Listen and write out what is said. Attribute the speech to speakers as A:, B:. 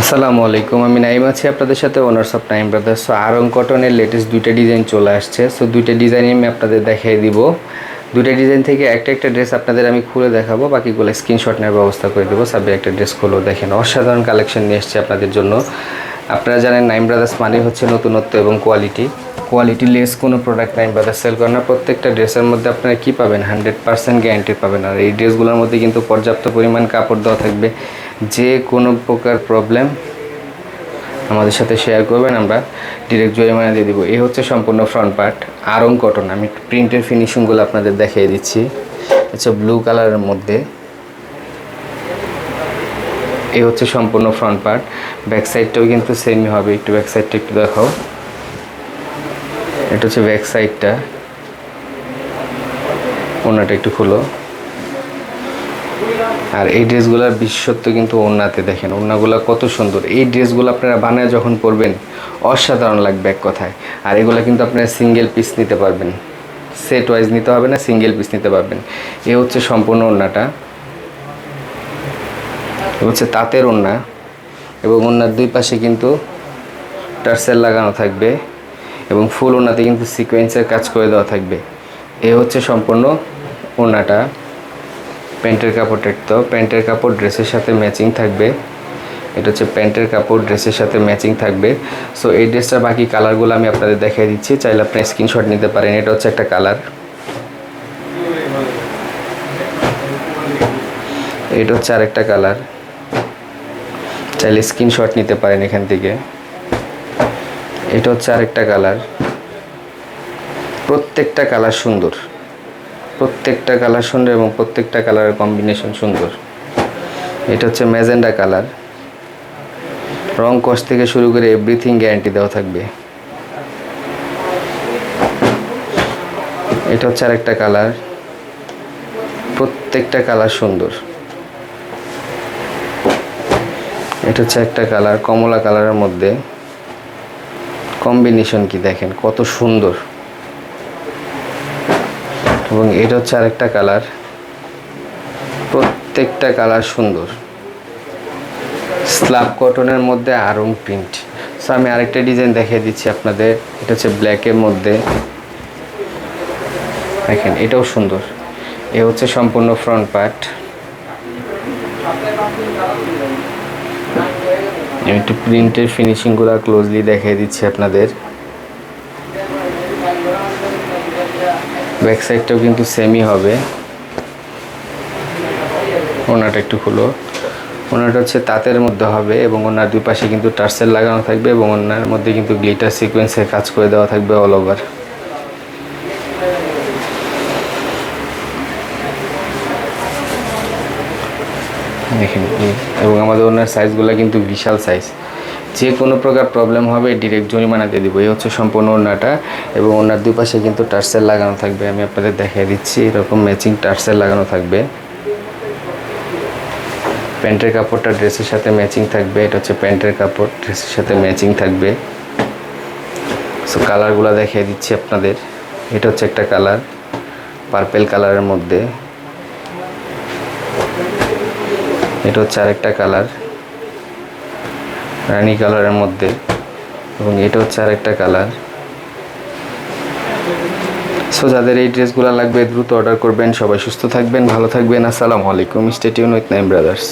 A: আসসালামু আলাইকুম, আমি নাইম আছি আপনাদের সাথে owners of time brothers so Aarong কটনের লেটেস্ট দুইটা ডিজাইন চলে আসছে। সো দুইটা ডিজাইনই আমি আপনাদের দেখিয়ে দিব। দুইটা ডিজাইন থেকে একটা একটা ড্রেস আপনাদের আমি খুলে দেখাবো, বাকিগুলো স্ক্রিনশট নেওয়ার ব্যবস্থা করে দেবো। সাবে একটা ড্রেস খুলেও দেখেন। অসাধারণ কালেকশন নিয়ে এসছে আপনাদের জন্য। আপনারা জানেন নাইম ব্রাদার্স মানে হচ্ছে নতুনত্ব এবং কোয়ালিটি কোয়ালিটি লেস কোনো প্রোডাক্ট নাইম ব্রাদার্স সেল করে না। প্রত্যেকটা ড্রেসের মধ্যে আপনারা কী পাবেন? হান্ড্রেড পার্সেন্ট গ্যারান্টি পাবেন। আর এই ড্রেসগুলোর মধ্যে কিন্তু পর্যাপ্ত পরিমাণ কাপড় দেওয়া থাকবে। যে কোনো প্রকার প্রবলেম আমাদের সাথে শেয়ার করবেন, আমরা ডিরেক্ট জরিমানা দিয়ে দিব। এই হচ্ছে সম্পূর্ণ ফ্রন্ট পার্ট আরং কটন আমি প্রিন্টের ফিনিশিংগুলো আপনাদের দেখিয়ে দিচ্ছি। আচ্ছা ব্লু কালারের মধ্যে। এই হচ্ছে সম্পূর্ণ ফ্রন্ট পার্ট ব্যাক সাইডটাও কিন্তু সেমই হবে। একটু ব্যাক সাইডটা একটু দেখাও। এটা হচ্ছে ব্যাক সাইডটা ওনাটা একটু খুলো। আর এই ড্রেসগুলোর বিশেষত্ব কিন্তু ওড়নাতে দেখেন, ওড়নাগুলো কত সুন্দর। এই ড্রেসগুলো আপনারা বানায় যখন পরবেন, অসাধারণ লাগবে এক কথায়। আর এগুলো কিন্তু আপনারা সিঙ্গেল পিস নিতে পারবেন। সেট ওয়াইজ নিতে হবে না সিঙ্গেল পিস নিতে পারবেন। এ হচ্ছে সম্পূর্ণ ওড়নাটা। এ হচ্ছে তাঁতের ওড়না। এবং ওড়নার দুই পাশে কিন্তু টার্সেল লাগানো থাকবে। এবং ফুল ওনাতে কিন্তু সিকোয়েন্সের কাজ করে দেওয়া থাকবে। এ হচ্ছে সম্পূর্ণ ওড়নাটা। প্যান্টের কাপড়টা তো প্যান্টের কাপড় ড্রেসের সাথে ম্যাচিং থাকবে। এটা হচ্ছে প্যান্টের কাপড়, ড্রেসের সাথে ম্যাচিং থাকবে। সো এই ড্রেসটার বাকি কালারগুলো আমি আপনাদের দেখিয়ে দিচ্ছি। চাইলে আপনি স্ক্রিনশট নিতে পারেন। এটা হচ্ছে একটা কালার। এটা হচ্ছে আরেকটা কালার। চাইলে স্ক্রিনশট নিতে পারেন এখান থেকে। এটা হচ্ছে আরেকটা কালার। প্রত্যেকটা কালার সুন্দর। প্রত্যেকটা কালার সুন্দর এবং প্রত্যেকটা কালারের কম্বিনেশন সুন্দর। এটা হচ্ছে ম্যাজেন্ডা কালার। রং কস থেকে শুরু করে এভরিথিং গ্যারান্টি দেওয়া থাকবে। এটা হচ্ছে আরেকটা কালার। প্রত্যেকটা কালার সুন্দর। এটা হচ্ছে একটা কালার কমলা কালারের মধ্যে। কম্বিনেশন কি দেখেন? কত সুন্দর। এবং এটা হচ্ছে আরেকটা কালার। প্রত্যেকটা কালার সুন্দর। স্ল্যাব কটনের মধ্যে আরং প্রিন্ট। সো আমি আরেকটা ডিজাইন দেখিয়ে দিচ্ছি আপনাদের। এটা হচ্ছে ব্ল্যাকের মধ্যে। দেখেন, এটাও সুন্দর। এ হচ্ছে সম্পূর্ণ ফ্রন্ট পার্ট একটু প্রিন্টের ফিনিশিংগুলো ক্লোজলি দেখিয়ে দিচ্ছি আপনাদের। ব্যাক সাইডটাও কিন্তু সেমই হবে। ওনাটা একটু খুলো। ওনাটা হচ্ছে তাঁতের মধ্যে হবে এবং ওনার দুই পাশে কিন্তু টার্সেল লাগানো থাকবে এবং ওনার মধ্যে কিন্তু গ্লিটার সিকোয়েন্সের কাজ করে দেওয়া থাকবে অল ওভার দেখেন এবং আমাদের ওনার সাইজগুলো কিন্তু বিশাল সাইজ যে কোনো প্রকার প্রবলেম হবে ডিরেক্ট জরিমানা দিয়ে দিব। এই হচ্ছে সম্পূর্ণ ওনাটা এবং ওনার দুই পাশে কিন্তু টার্সেল লাগানো থাকবে। আমি আপনাদের দেখিয়ে দিচ্ছি, এরকম ম্যাচিং টার্সেল লাগানো থাকবে। প্যান্টের কাপড়টা ড্রেসের সাথে ম্যাচিং থাকবে। এটা হচ্ছে প্যান্টের কাপড় ড্রেসের সাথে ম্যাচিং থাকবে। সো কালারগুলো দেখিয়ে দিচ্ছি আপনাদের। এটা হচ্ছে একটা কালার পার্পেল কালারের মধ্যে। এটা হচ্ছে আরেকটা কালার রানি কালারের মধ্যে। এবং এটা হচ্ছে আরেকটা কালার। সো যাদের এই ড্রেসগুলো লাগবে, দ্রুত অর্ডার করবেন। সবাই সুস্থ থাকবেন, ভালো থাকবেন। আসসালামু আলাইকুম। Stay tuned with Naim brothers